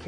เ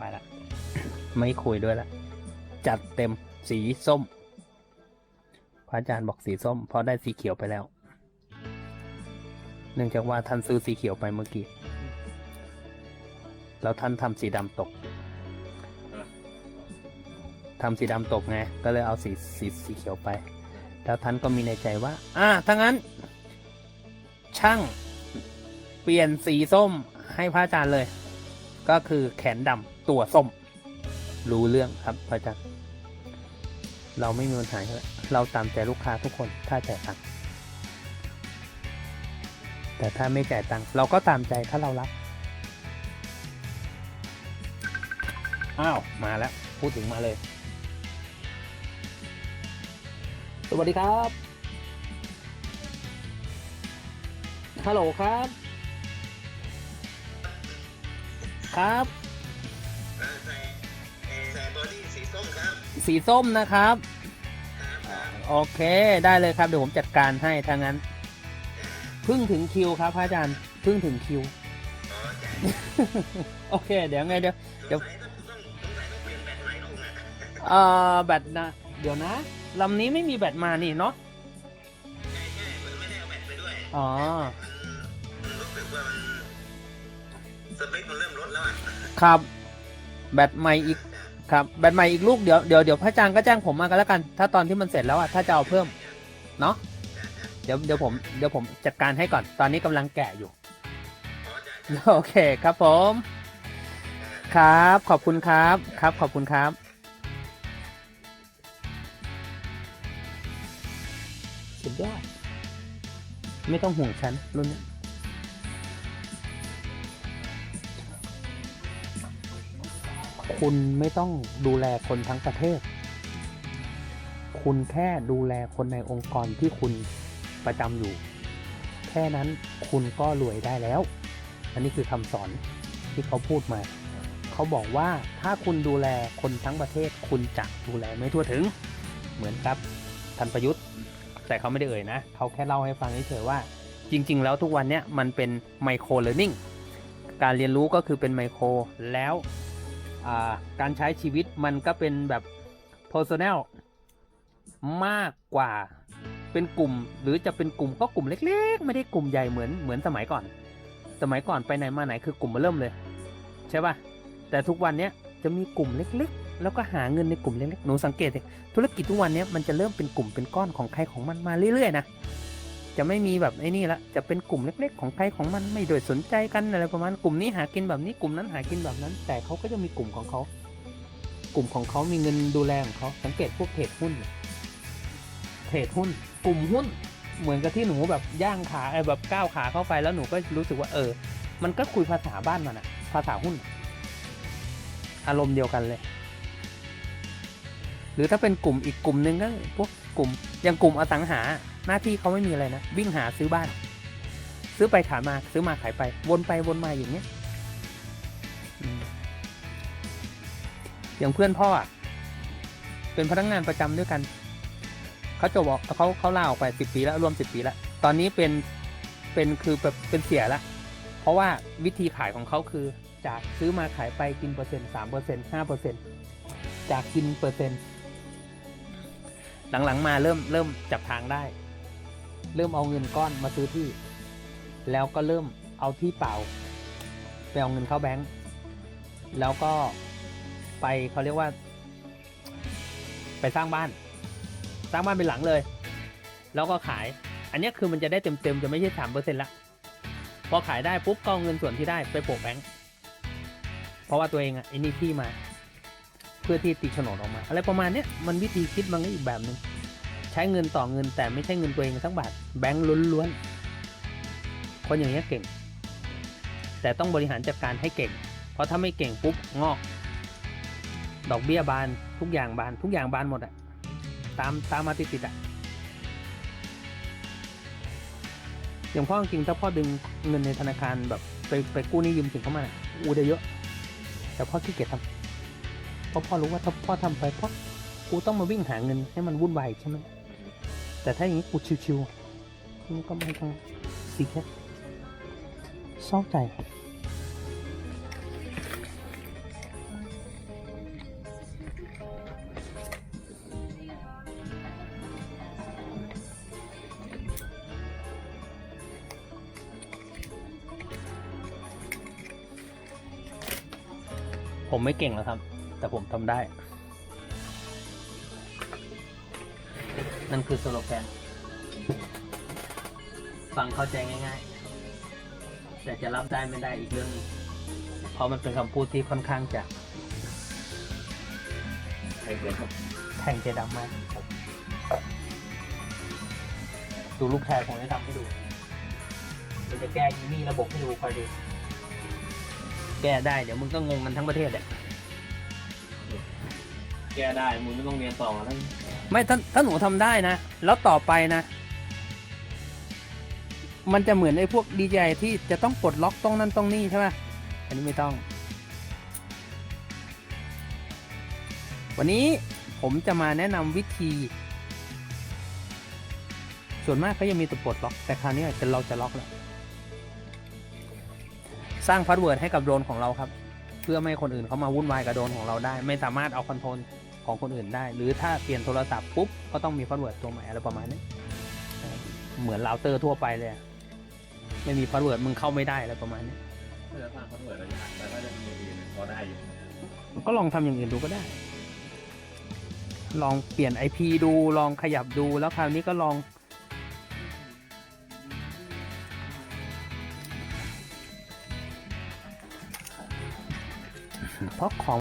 ไปละ ไม่คุยด้วยละ จัดเต็มสีส้ม พระอาจารย์บอกสีส้ม เพราะได้สีเขียวไปแล้ว เนื่องจากว่าท่านซื้อสีเขียวไปเมื่อกี้ แล้วท่านทำสีดำตกทำสีดำตกไง ก็เลยเอาสีสีสีเขียวไป แล้วท่านก็มีในใจว่า อ่าถ้างั้น ช่างเปลี่ยนสีส้มให้พระอาจารย์เลย ก็คือแขนดำ ตัวส้ม รู้เรื่องครับพระอาจารย์เราไม่มีปัญหาเราตามใจลูกค้าทุกคนถ้าจ่ายตังค์แต่ถ้าไม่จ่ายตังค์เราก็ตามใจถ้าเรารับอ้าวมาแล้ว พูดถึงมาเลย สวัสดีครับฮัลโหลครับ ครับ สีส้มนะครับครับครับ โอเคได้เลยครับเดี๋ยวผมจัดการให้ถ้างั้นเพิ่งถึงคิวครับพระอาจารย์เพิ่งถึงคิวอ๋อจ้ะโอเค เดี๋ยวไงเดี๋ยวเดี๋ยวสงสัยต้องต้องสงสัยต้องเปลี่ยนแบตใหม่ลูกนะเอ่อแบตนะเดี๋ยวนะลำนี้ไม่มีแบตมานี่เนาะใช่ใช่มันไม่ได้เอาแบตไปด้วยอ๋อมันมันรู้สึกว่ามันสเปคมันเริ่มลดแล้วอะครับ แบตใหม่อีก ครับแบตใหม่อีกลูกเดี๋ยวเดี๋ยวเดี๋ยวพระจารย์ก็แจ้งผมมากันแล้วกัน ถ้าตอนที่มันเสร็จแล้วอะถ้าจะเอาเพิ่มเนาะเดี๋ยวเดี๋ยวผมเดี๋ยวผมจัดการให้ก่อนตอนนี้กำลังแกะอยู่โอเคครับผม ครับ ขอบคุณครับครับ ขอบคุณครับสุดยอดไม่ต้องห่วงฉันรุ่นนี้ คุณไม่ต้องดูแลคนทั้งประเทศ คุณแค่ดูแลคนในองค์กรที่คุณประจำอยู่ แค่นั้นคุณก็รวยได้แล้ว อันนี้คือคำสอนที่เขาพูดมา เขาบอกว่าถ้าคุณดูแลคนทั้งประเทศ คุณจะดูแลไม่ทั่วถึง เหมือนกับทันประยุทธ์ แต่เขาไม่ได้เอ่ยนะ เขาแค่เล่าให้ฟังเฉยว่า จริง ๆ แล้วทุกวันนี้มันเป็นไมโครเลอร์นิ่งการเรียนรู้ก็คือเป็นไมโครแล้ว การใช้ชีวิตมันก็เป็นแบบ personal มากกว่าเป็นกลุ่ม หรือจะเป็นกลุ่มก็กลุ่มเล็ก ๆ ไม่ได้กลุ่มใหญ่เหมือนเหมือนสมัยก่อน สมัยก่อนไปไหนมาไหนคือกลุ่มมาเริ่มเลย ใช่ป่ะแต่ทุกวันเนี้ยจะมีกลุ่มเล็ก ๆ แล้วก็หาเงินในกลุ่มเล็กๆหนูสังเกตสิธุรกิจทุกวันเนี้ยมันจะเริ่มเป็นกลุ่มเป็นก้อนของใครของมันมาเรื่อยๆนะ จะไม่มีแบบไอ้นี่ละ จะเป็นกลุ่มเล็ก ๆ ของใครของมันไม่โดยสนใจกันอะไรประมาณกลุ่มนี้หากินแบบนี้กลุ่มนั้นหากินแบบนั้น แต่เขาก็จะมีกลุ่มของเขา กลุ่มของเขามีเงินดูแลของเขาสังเกตพวกเทรดหุ้นเทรดหุ้น กลุ่มหุ้น เหมือนกับที่หนูแบบย่างขาเอแบบก้าวขาเข้าไปแล้วหนูก็รู้สึกว่าเออ มันก็คุยภาษาบ้านมันอะภาษาหุ้น อารมณ์เดียวกันเลย หรือถ้าเป็นกลุ่มอีกกลุ่มหนึ่งก็พวกกลุ่มอย่างกลุ่มอสังหา หน้าที่เขาไม่มีอะไรนะ วิ่งหาซื้อบ้าน ซื้อไปขายมาซื้อมาขายไป วนไปวนมาอย่างเงี้ยอย่างเพื่อนพ่ออะเป็นพนักงานประจำด้วยกัน เขาจบออกเขาเขาลาออกไปสิบปีแล้วรวมสิบปีแล้ว ตอนนี้เป็นเป็นคือแบบเป็นเสียละเพราะว่าวิธีขายของเขาคือ จากซื้อมาขายไปกินเปอร์เซ็นต์สามเปอร์เซ็นต์ห้าเปอร์เซ็นต์จากกินเปอร์เซ็นต์หลังๆมาเริ่มเริ่มจับทางได้ เริ่มเอาเงินก้อนมาซื้อที่ แล้วก็เริ่มเอาที่เปล่าไปเอาเงินเข้าแบงก์แล้วก็ไปเขาเรียกว่า ไปสร้างบ้าน สร้างบ้านเป็นหลังเลย แล้วก็ขาย อันนี้คือมันจะได้เต็มๆจะไม่ใช่สามเปอร์เซ็นต์ละพอขายได้ปุ๊บก็เอาเงินส่วนที่ได้ไปโปะแบงก์เพราะว่าตัวเองอะไอ้นี่ที่มา เพื่อที่ตีโฉนดออกมา อะไรประมาณเนี้ยมันวิธีคิดมันก็อีกแบบหนึ่ง ใช้เงินต่อเงินแต่ไม่ใช่เงินตัวเองสักบาทแบงก์ล้วนๆคนอย่างเงี้เก่ง แต่ต้องบริหารจัดการให้เก่ง เพราะถ้าไม่เก่งปุ๊บงอก ดอกเบี้ยบานทุกอย่างบานทุกอย่างบานหมดอะตามตามมาติดๆอะอย่างพ่อจริงถ้าพ่อดึงเงินในธนาคารแบบไปไปกู้นี้ยืมสินเข้ามาน่ะอู้ได้เยอะ แต่พ่อขี้เกียจทำเพราะพ่อรู้ว่าถ้าพ่อทำไปพ่อกูต้องมาวิ่งหาเงินให้มันวุ่นวายใช่ไหม แต่ถ้าอย่างนี้กูชิวๆมันก็ไม่ต้องซีแค่เศร้าใจผมไม่เก่งแล้วครับ แต่ผมทำได้ นั่นคือสโลแกน ฟังเข้าใจง่าย ๆ แต่จะรับได้ไม่ได้อีกเรื่องนึงเพราะมันเป็นคำพูดที่ค่อนข้างจะใครเกิดครับแทงใจดำมากดูลูกชายผมได้ทำให้ดูเดี๋ยวจะแก้ยีนี่ระบบให้ดูคอยดู แก้ได้เดี๋ยวมึงก็งงกันทั้งประเทศแหละแก้ได้มึงไม่ต้องเรียนต่อแล้ว ไม่ถ้าถ้าหนูทำได้นะ แล้วต่อไปนะ มันจะเหมือนไอ้พวกดีเจที่จะต้องปลดล็อกต้องนั่นต้องนี่ใช่ไหมอันนี้ไม่ต้อง วันนี้ผมจะมาแนะนำวิธี ส่วนมากก็ยังมีตัวปลดล็อก แต่คราวนี้จะเราจะล็อกแล้ว สร้างพาสเวิร์ดให้กับโดรนของเราครับ เพื่อไม่ให้คนอื่นเขามาวุ่นวายกับโดรนของเราได้ ไม่สามารถเอาคอนโทรล ของคนอื่นได้ หรือถ้าเปลี่ยนโทรศัพท์ปุ๊บก็ต้องมีพาสเวิร์ดตัวใหม่อะไรประมาณนี้เออเหมือนเราเตอร์ทั่วไปเลยอะไม่มีพาสเวิร์ดมึงเข้าไม่ได้อะไรประมาณนี้เพื่อสร้างคอนเวิร์ตอะไรอย่างแต่ถ้าจะมีอย่างอื่นพอได้อยู่ก็ลองทำอย่างอื่นดูก็ได้ ลองเปลี่ยน IP ดูลองขยับดูแล้วคราวนี้ก็ลองเพราะของ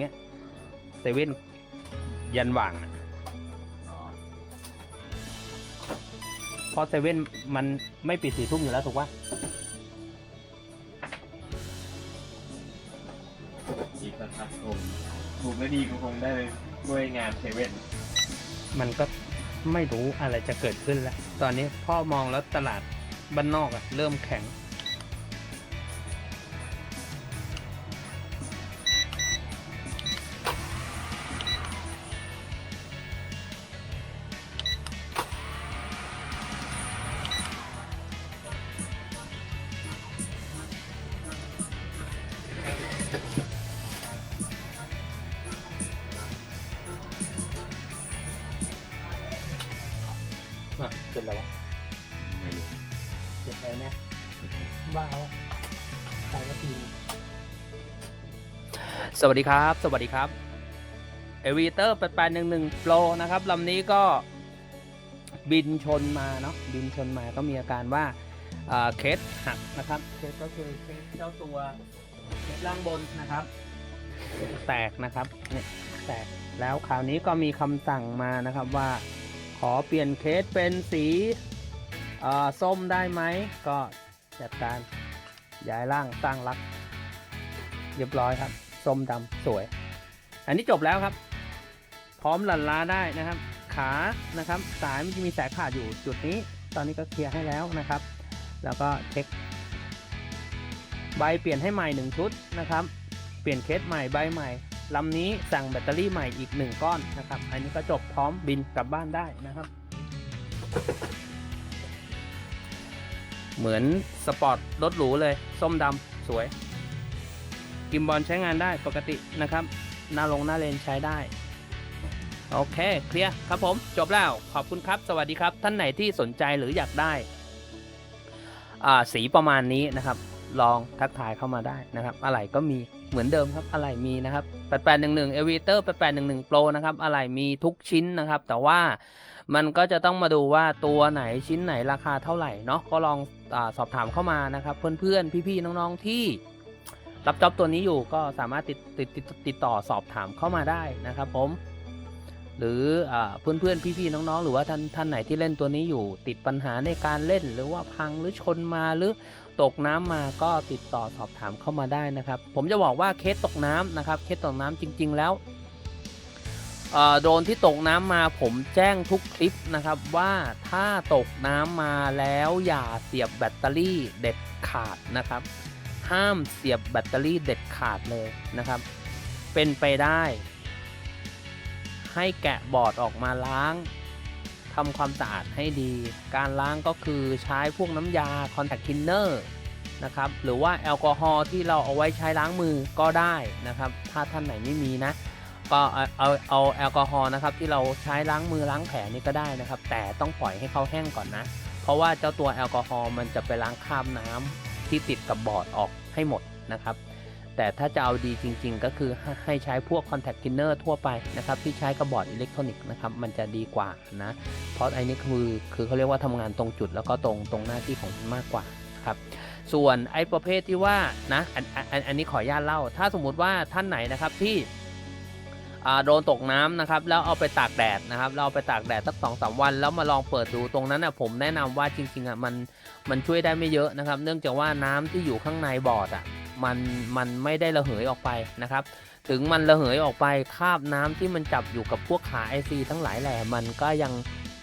เนี้ยเซเว่นยันหว่างอะเพราะเซเว่นมันไม่ปิดสี่ทุ่มอยู่แล้วถูกปะจีบมถูกและดีก็คงได้เลด้วยงานเซเว่นมันก็ไม่รู้อะไรจะเกิดขึ้นแล้ว ตอนนี้พ่อมองแล้วตลาดบ้านนอกอะเริ่มแข็ง สวัสดีครับ สวัสดีครับเอวีเตอร์แปดหนึ่งหนึ่งโปรนะครับลำนี้ก็บินชนมาเนาะบินชนมาก็มีอาการว่าเคสหักนะครับเคสก็คือเคสเจ้าตัวเคสล่างบนนะครับ แตกนะครับเนี่ยแตกแล้วคราวนี้ก็มีคำสั่งมานะครับว่า ขอเปลี่ยนเคสเป็นสีส้มได้ไหมก็จัดการย้ายร่างสร้างรัก เรียบร้อยครับ ส้มดำสวย อันนี้จบแล้วครับ พร้อมหลันล้าได้นะครับ ขานะครับสายมันจะมีสายขาดอยู่จุดนี้ ตอนนี้ก็เคลียร์ให้แล้วนะครับ แล้วก็เช็ค ใบเปลี่ยนให้ใหม่หนึ่งชุดนะครับ เปลี่ยนเคสใหม่ใบใหม่ลำนี้สั่งแบตเตอรี่ใหม่อีกหนึ่งก้อนนะครับ อันนี้ก็จบพร้อมบินกลับบ้านได้นะครับ เหมือนสปอร์ตรถหรูเลย ส้มดำสวย กิมบอลใช้งานได้ปกตินะครับ หน้าลงหน้าเลนใช้ได้ โอเค เคลียร์ครับผม จบแล้ว ขอบคุณครับ สวัสดีครับ ท่านไหนที่สนใจหรืออยากได้อาสีประมาณนี้นะครับ ลองทักทายเข้ามาได้นะครับ อะไรก็มีเหมือนเดิมครับ อะไรมีนะครับ 8811 e v i t o r 8811 Pro นะครับ อะไรมีทุกชิ้นนะครับ แต่ว่ามันก็จะต้องมาดูว่าตัวไหนชิ้นไหนราคาเท่าไหร่เนาะ ก็ลองอสอบถามเข้ามานะครับ เพื่อนๆ พี่ๆ น้องๆ ที่ รับจ็อบตัวนี้อยู่ก็สามารถติดติดติดติดต่อสอบถามเข้ามาได้นะครับผม หรืออาเพื่อนๆพี่ๆน้องๆ หรือว่าท่านท่านไหนที่เล่นตัวนี้อยู่ ติดปัญหาในการเล่นหรือว่าพังหรือชนมาหรือตกน้ำมาก็ติดต่อสอบถามเข้ามาได้นะครับ ผมจะบอกว่าเคสตกน้ำนะครับเคสตกน้ำจริง ๆ แล้วโดนที่ตกน้ำมาผมแจ้งทุกคลิปนะครับว่าถ้าตกน้ำมาแล้วอย่าเสียบแบตเตอรี่เด็ดขาดนะครับ ห้ามเสียบแบตเตอรี่เด็ดขาดเลยนะครับ เป็นไปได้ ให้แกะบอร์ดออกมาล้างทำความสะอาดให้ดี การล้างก็คือใช้พวกน้ำยา contact cleaner นะครับหรือว่าแอลกอฮอล์ที่เราเอาไว้ใช้ล้างมือก็ได้นะครับ ถ้าท่านไหนไม่มีนะก็เอาเอาเอาแอลกอฮอล์นะครับที่เราใช้ล้างมือล้างแผลนี่ก็ได้นะครับ แต่ต้องปล่อยให้เขาแห้งก่อนนะ เพราะว่าเจ้าตัวแอลกอฮอล์มันจะไปล้างคราบน้ำ ที่ติดกับบอร์ดออกให้หมดนะครับ แต่ถ้าจะเอาดีจริง ๆ ก็คือให้ใช้พวก contact cleaner ทั่วไปนะครับที่ใช้กับบอร์ดอิเล็กทรอนิกส์นะครับมันจะดีกว่านะเพราะไอ้นี่คือคือเขาเรียกว่าทำงานตรงจุดแล้วก็ตรงตรงหน้าที่ของมันมากกว่าครับส่วนไอ้ประเภทที่ว่านะอันอันอันนี้ขออนุญาตเล่า ถ้าสมมุติว่าท่านไหนนะครับที่ โดนตกน้ำนะครับแล้วเอาไปตากแดดนะครับเราเอาไปตากแดดสักสองสามวัน แล้วมาลองเปิดดูตรงนั้นอะผมแนะนำว่าจริงๆอะมันมันช่วยได้ไม่เยอะนะครับ เนื่องจากว่าน้ำที่อยู่ข้างในบอร์ดอะมันมันไม่ได้ระเหยออกไปนะครับ ถึงมันระเหยออกไปคราบน้ำที่มันจับอยู่กับพวกขาไอซีทั้งหลายแหล่มันก็ยัง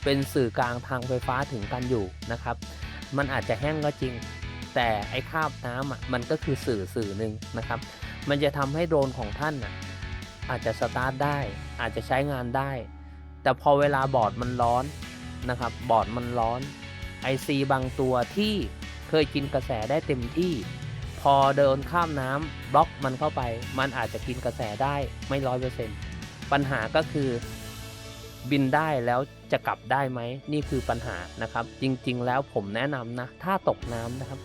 เป็นสื่อกลางทางไฟฟ้าถึงกันอยู่นะครับ มันอาจจะแห้งก็จริง แต่ไอ้คราบน้ำอะมันก็คือสื่อสื่อหนึ่งนะครับ มันจะทำให้โดรนของท่านอะ อาจจะสตาร์ทได้ อาจจะใช้งานได้ แต่พอเวลาบอร์ดมันร้อนนะครับ บอร์ดมันร้อน IC บางตัวที่เคยกินกระแสได้เต็มที่ พอเดินข้ามน้ำบล็อกมันเข้าไป มันอาจจะกินกระแสได้ไม่ร้อยเปอร์เซ็นต์ปัญหาก็คือบินได้แล้วจะกลับได้ไหมนี่คือปัญหานะครับ จริงๆ แล้วผมแนะนำนะ ถ้าตกน้ำนะครับ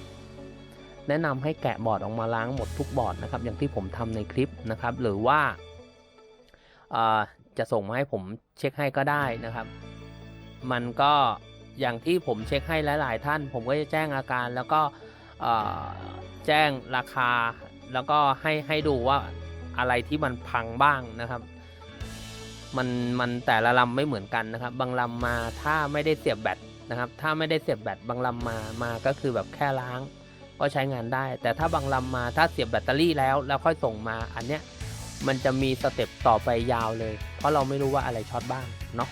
แนะนำให้แกะบอร์ดออกมาล้างหมดทุกบอร์ดนะครับ อย่างที่ผมทำในคลิปนะครับ หรือว่าอ่า จะส่งมาให้ผมเช็คให้ก็ได้นะครับ มันก็อย่างที่ผมเช็คให้หลาย ๆ ท่าน ผมก็จะแจ้งอาการแล้วก็แจ้งราคา แล้วก็ให้ให้ดูว่าอะไรที่มันพังบ้างนะครับมันมันแต่ละลำไม่เหมือนกันนะครับ บางลำมาถ้าไม่ได้เสียบแบตนะครับ ถ้าไม่ได้เสียบแบตบางลำมามาก็คือแบบแค่ล้าง ก็ใช้งานได้ แต่ถ้าบางลำมาถ้าเสียบแบตเตอรี่แล้วแล้วค่อยส่งมาอันเนี้ย มันจะมีสเต็ปต่อไปยาวเลย เพราะเราไม่รู้ว่าอะไรช็อตบ้างเนาะ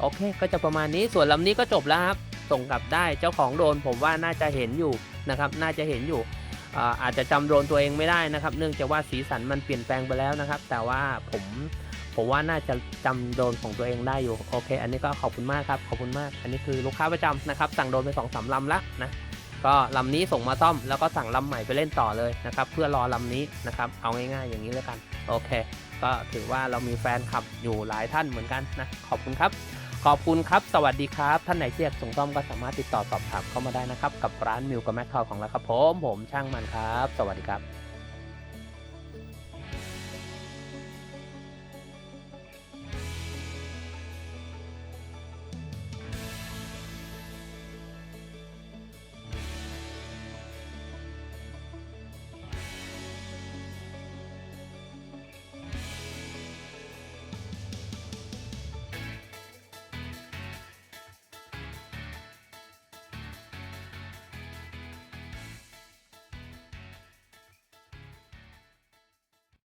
โอเค ก็จะประมาณนี้ส่วนลำนี้ก็จบแล้วครับ ส่งกลับได้เจ้าของโดนผมว่าน่าจะเห็นอยู่นะครับ น่าจะเห็นอยู่อาอาจจะจำโดนตัวเองไม่ได้นะครับ เนื่องจากว่าสีสันมันเปลี่ยนแปลงไปแล้วนะครับ แต่ว่าผมผมว่าน่าจะจำโดนของตัวเองได้อยู่โอเค อันนี้ก็ขอบคุณมากครับขอบคุณมาก อันนี้คือลูกค้าประจำนะครับ สั่งโดนไปสองสามลำแล้วนะ ก็ลำนี้ส่งมาซ่อมแล้วก็สั่งลำใหม่ไปเล่นต่อเลยนะครับ เพื่อรอลำนี้นะครับ เอาง่ายๆอย่างนี้แล้วกัน โอเค ก็ถือว่าเรามีแฟนคลับอยู่หลายท่านเหมือนกันนะ ขอบคุณครับ ขอบคุณครับ สวัสดีครับ ท่านไหนที่อยากส่งซ่อมก็สามารถติดต่อสอบถามเข้ามาได้นะครับ กับร้านมิวกับแมคคาวของเราครับผม ผมช่างมันครับ สวัสดีครับ